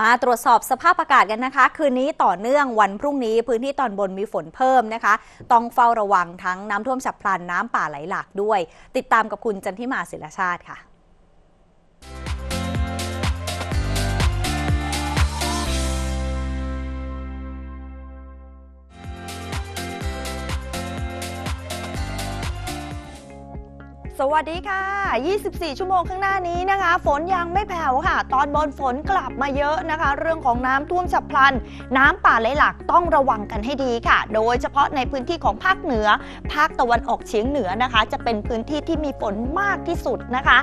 มาตรวจสอบสภาพอากาศกันนะคะ คืนนี้ต่อเนื่องวันพรุ่งนี้พื้นที่ตอนบนมีฝนเพิ่มนะคะ ต้องเฝ้าระวังทั้งน้ำท่วมฉับพลันน้ำป่าไหลหลากด้วย ติดตามกับคุณจันทิมาศิลชาติค่ะ สวัสดีค่ะ 24 ชั่วโมงข้างหน้านี้นะคะ ฝนยังไม่แผ่วค่ะ ตอนบนฝนกลับมาเยอะนะคะ เรื่องของน้ำท่วมฉับพลัน น้ำป่าไหลหลากต้องระวังกันให้ดีค่ะ โดยเฉพาะในพื้นที่ของภาคเหนือ ภาคตะวันออกเฉียงเหนือนะคะ จะเป็นพื้นที่ที่มีฝนมากที่สุดนะคะ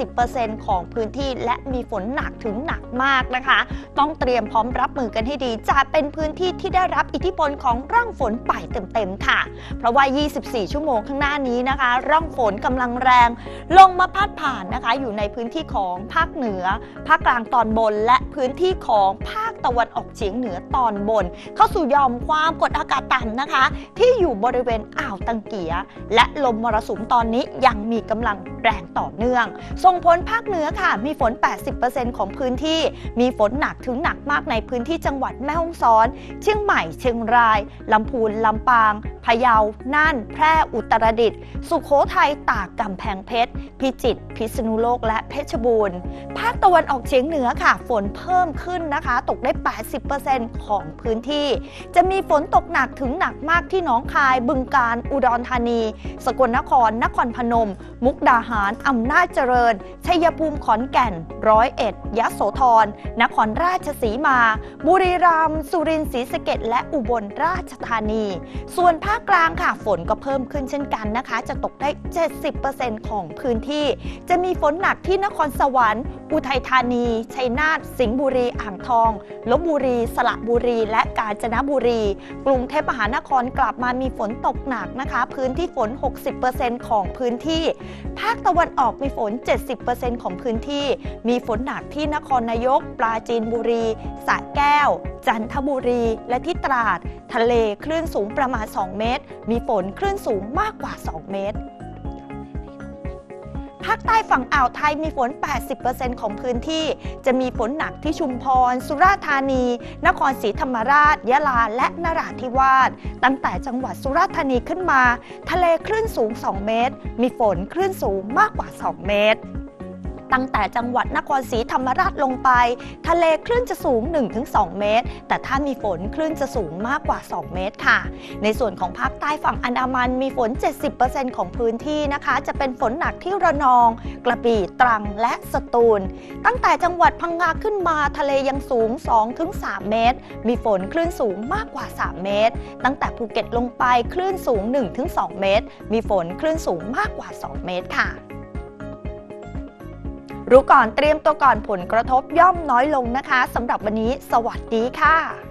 80%ของพื้นที่และมีฝนหนักถึงหนักมากนะคะ ต้องเตรียมพร้อมรับมือกันให้ดี จะเป็นพื้นที่ที่ได้รับอิทธิพลของร่องฝนไปเต็มๆค่ะ เพราะว่า 24 ชั่วโมงข้างหน้านี้นะคะ ร่องฝนกำลังแรง ลงมาพาดผ่านนะคะ อยู่ในพื้นที่ของภาคเหนือ ภาคกลางตอนบน และพื้นที่ของภาคตะวันออกเฉียงเหนือตอนบน เข้าสู่ยอมความกดอากาศต่ำนะคะ ที่อยู่บริเวณอ่าวตังเกีย และลมมรสุมตอนนี้ยังมีกำลังแรงต่อเนื่อง ส่งผลภาคเหนือค่ะ มีฝน 80%ของพื้นที่ มีฝนหนักถึงหนักมากในพื้นที่จังหวัดแม่ฮ่องสอน เชียงใหม่ เชียงราย ลำพูน ลำปาง พะเยา น่าน แพร่ อุตรดิตถ์ สุโขทัย ตากกำแพงเพชร พิจิตร พิษณุโลก และเพชรบูรณ์ ภาคตะวันออกเฉียงเหนือค่ะ ฝนเพิ่มขึ้นนะคะ ตกได้ 80%ของพื้นที่ จะมีฝนตกหนักถึงหนักมากที่หนองคาย บึงกาฬ อุดรธานี สกลนคร นครพนม มุกดาหาร อำนาจเจริญ ชัยภูมิ ขอนแก่น ร้อยเอ็ด ยะโสธร นครราชสีมา บุรีรัมย์ สุรินทร์ศรีสะเกษและอุบลราชธานี ส่วนภาคกลางค่ะ ฝนก็เพิ่มขึ้นเช่นกันนะคะ จะตกได้70%ของพื้นที่ จะมีฝนหนักที่นครสวรรค์ อุทัยธานี ชัยนาท สิงห์บุรี อ่างทอง ลบบุรี สระบุรี และกาญจนบุรี กรุงเทพมหานครกลับมามีฝนตกหนักนะคะ พื้นที่ฝน 60%ของพื้นที่ ภาคตะวันออกมีฝน 70%ของพื้นที่ มีฝนหนักที่นครนายก ปราจีนบุรี สระแก้ว จันทบุรี และที่ตราด ทะเลคลื่นสูงประมาณ 2 เมตร มีฝนคลื่นสูงมากกว่า 2 เมตร ภาคใต้ฝั่งอ่าวไทยมีฝน 80%ของพื้นที่ จะมีฝนหนักที่ชุมพร สุราษฎร์ธานี นครศรีธรรมราช ยะลา และนราธิวาส ตั้งแต่จังหวัดสุราษฎร์ธานีขึ้นมา ทะเลคลื่นสูง 2 เมตร มีฝนคลื่นสูงมากกว่า 2 เมตร ตั้งแต่จังหวัดนครศรีธรรมราชลงไป ทะเลคลื่นจะสูง 1-2 เมตร แต่ถ้ามีฝนคลื่นจะสูงมากกว่า 2 เมตรค่ะ ในส่วนของภาคใต้ฝั่งอันดามันมีฝน 70%ของพื้นที่นะคะ จะเป็นฝนหนักที่ระนอง กระบี่ตรังและสตูล ตั้งแต่จังหวัดพังงาขึ้นมาทะเลยังสูง 2-3 เมตร มีฝนคลื่นสูงมากกว่า 3 เมตร ตั้งแต่ภูเก็ตลงไปคลื่นสูง 1-2 เมตร มีฝนคลื่นสูงมากกว่า 2 เมตรค่ะ รู้ก่อนเตรียมตัวก่อนผลกระทบย่อมน้อยลงนะคะสำหรับวันนี้ สวัสดีค่ะ